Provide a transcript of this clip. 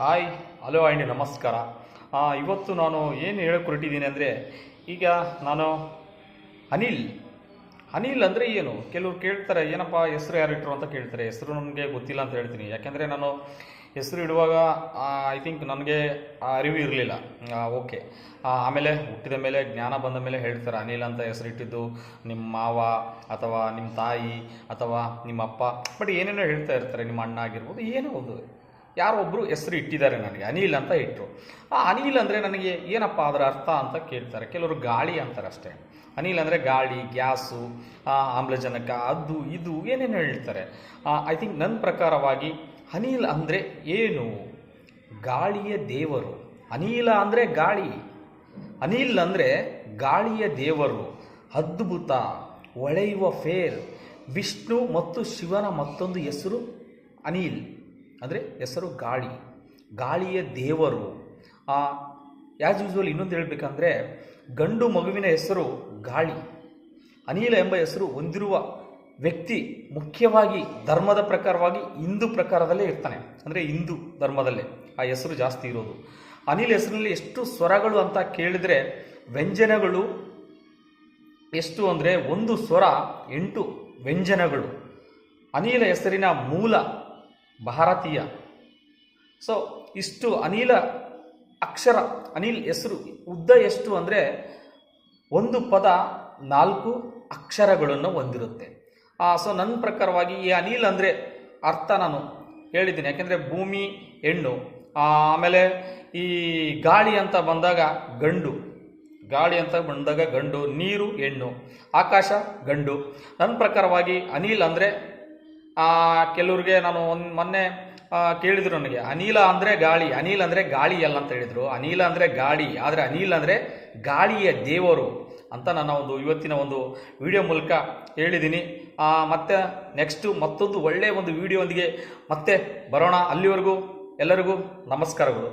Hi, hello Andy ನಮಸ್ಕಾರ. ಇವತ್ತು ನಾನು ಏನು ಹೇಳಕ್ಕೆ ಹೊರಟಿದ್ದೀನಿ ಅಂದರೆ, ಈಗ ನಾನು ಅನಿಲ್. ಅನಿಲ್ ಅಂದರೆ ಏನು? ಕೆಲವರು ಕೇಳ್ತಾರೆ, ಏನಪ್ಪ ಹೆಸರು ಯಾರು ಇಟ್ಟರು ಅಂತ ಕೇಳ್ತಾರೆ. ಹೆಸರು ನನಗೆ ಗೊತ್ತಿಲ್ಲ ಅಂತ ಹೇಳ್ತೀನಿ. ಯಾಕೆಂದರೆ ನಾನು ಹೆಸರು ಇಡುವಾಗ ಐ ಥಿಂಕ್ ನನಗೆ ಅರಿವು ಇರಲಿಲ್ಲ. ಓಕೆ ಆಮೇಲೆ ಹುಟ್ಟಿದ ಮೇಲೆ, ಜ್ಞಾನ ಬಂದ ಮೇಲೆ ಹೇಳ್ತಾರೆ, ಅನಿಲ್ ಅಂತ ಹೆಸರಿಟ್ಟಿದ್ದು ನಿಮ್ಮ ಮಾವ ಅಥವಾ ನಿಮ್ಮ ತಾಯಿ ಅಥವಾ ನಿಮ್ಮ ಅಪ್ಪ. ಬಟ್ ಏನೇನೋ ಹೇಳ್ತಾ ಇರ್ತಾರೆ, ನಿಮ್ಮ ಅಣ್ಣ ಆಗಿರ್ಬೋದು, ಏನೋ ಒಂದು. ಯಾರೋ ಒಬ್ಬರು ಹೆಸರು ಇಟ್ಟಿದ್ದಾರೆ ನನಗೆ, ಅನಿಲ್ ಅಂತ ಇಟ್ಟರು ಆ ಅನಿಲ್ ಅಂದರೆ ನನಗೆ ಏನಪ್ಪ ಅದರ ಅರ್ಥ ಅಂತ ಕೇಳ್ತಾರೆ. ಕೆಲವರು ಗಾಳಿ ಅಂತಾರೆ ಅಷ್ಟೇ. ಅನಿಲ್ ಅಂದರೆ ಗಾಳಿ, ಗ್ಯಾಸು ಆಮ್ಲಜನಕ, ಅದು, ಇದು, ಏನೇನು ಹೇಳ್ತಾರೆ. ಐ ಥಿಂಕ್ ನನ್ನ ಪ್ರಕಾರವಾಗಿ ಅನಿಲ್ ಅಂದರೆ ಏನು? ಗಾಳಿಯ ದೇವರು. ಅನಿಲ ಅಂದರೆ ಗಾಳಿ. ಅನಿಲ್ ಅಂದರೆ ಗಾಳಿಯ ದೇವರು. ಅದ್ಭುತ. ಒಳೆಯುವ ಫೇರ್. ವಿಷ್ಣು ಮತ್ತು ಶಿವನ ಮತ್ತೊಂದು ಹೆಸರು ಅನಿಲ್. ಅಂದರೆ ಹೆಸರು ಗಾಳಿ. ಗಾಳಿಯ ದೇವರು. ಆ ಆ್ಯಸ್ ಯೂಸ್ವಲ್ ಇನ್ನೊಂದು ಹೇಳಬೇಕಂದ್ರೆ ಗಂಡು ಮಗುವಿನ ಹೆಸರು ಗಾಳಿ. ಅನಿಲ ಎಂಬ ಹೆಸರು ಹೊಂದಿರುವ ವ್ಯಕ್ತಿ ಮುಖ್ಯವಾಗಿ ಧರ್ಮದ ಪ್ರಕಾರವಾಗಿ ಹಿಂದೂ ಪ್ರಕಾರದಲ್ಲೇ ಇರ್ತಾನೆ. ಅಂದರೆ ಹಿಂದೂ ಧರ್ಮದಲ್ಲೇ ಆ ಹೆಸರು ಜಾಸ್ತಿ ಇರೋದು. ಅನಿಲ್ ಹೆಸರಿನಲ್ಲಿ ಎಷ್ಟು ಸ್ವರಗಳು ಅಂತ ಕೇಳಿದರೆ ವ್ಯಂಜನಗಳು ಎಷ್ಟು ಅಂದರೆ ಒಂದು ಸ್ವರ ಎಂಟು ವ್ಯಂಜನಗಳು. ಅನಿಲ ಹೆಸರಿನ ಮೂಲ ಭಾರತೀಯ. ಸೊ ಇಷ್ಟು ಅನಿಲ ಅಕ್ಷರ, ಅನಿಲ್ ಹೆಸರು, ಉದ್ದ ಎಷ್ಟು ಅಂದರೆ ಒಂದು ಪದ ನಾಲ್ಕು ಅಕ್ಷರಗಳನ್ನು ಹೊಂದಿರುತ್ತೆ. ಸೊ ನನ್ನ ಪ್ರಕಾರವಾಗಿ ಈ ಅನಿಲ್ ಅಂದರೆ ಅರ್ಥ ನಾನು ಹೇಳಿದ್ದೀನಿ. ಯಾಕೆಂದರೆ ಭೂಮಿ, ಹೆಣ್ಣು ಆಮೇಲೆ ಈ ಗಾಳಿ ಅಂತ ಬಂದಾಗ ಗಂಡು, ಗಾಳಿ ಅಂತ ಬಂದಾಗ ಗಂಡು, ನೀರು, ಹೆಣ್ಣು, ಆಕಾಶ, ಗಂಡು. ನನ್ನ ಪ್ರಕಾರವಾಗಿ ಅನಿಲ್ ಅಂದರೆ ಕೆಲವ್ರಿಗೆ ನಾನು ಒಂದು ಮೊನ್ನೆ ಕೇಳಿದ್ರು ನನಗೆ ಅನಿಲ ಅಂದರೆ ಗಾಳಿ ಅನಿಲ್ ಅಂದರೆ ಗಾಳಿ ಅಲ್ಲ ಅಂತ ಹೇಳಿದರು. ಅನಿಲ ಅಂದರೆ ಗಾಳಿ ಆದರೆ ಅನಿಲ್ ಅಂದರೆ ಗಾಳಿಯ ದೇವರು ಅಂತ ನನ್ನ ಒಂದು ಇವತ್ತಿನ ಒಂದು ವಿಡಿಯೋ ಮೂಲಕ ಹೇಳಿದ್ದೀನಿ ಆ, ಮತ್ತೆ ನೆಕ್ಸ್ಟು ಮತ್ತೊಂದು ಒಳ್ಳೆಯ ಒಂದು ವಿಡಿಯೋದೊಂದಿಗೆ ಮತ್ತೆ ಬರೋಣ. ಅಲ್ಲಿವರೆಗೂ ಎಲ್ಲರಿಗೂ ನಮಸ್ಕಾರಗಳು.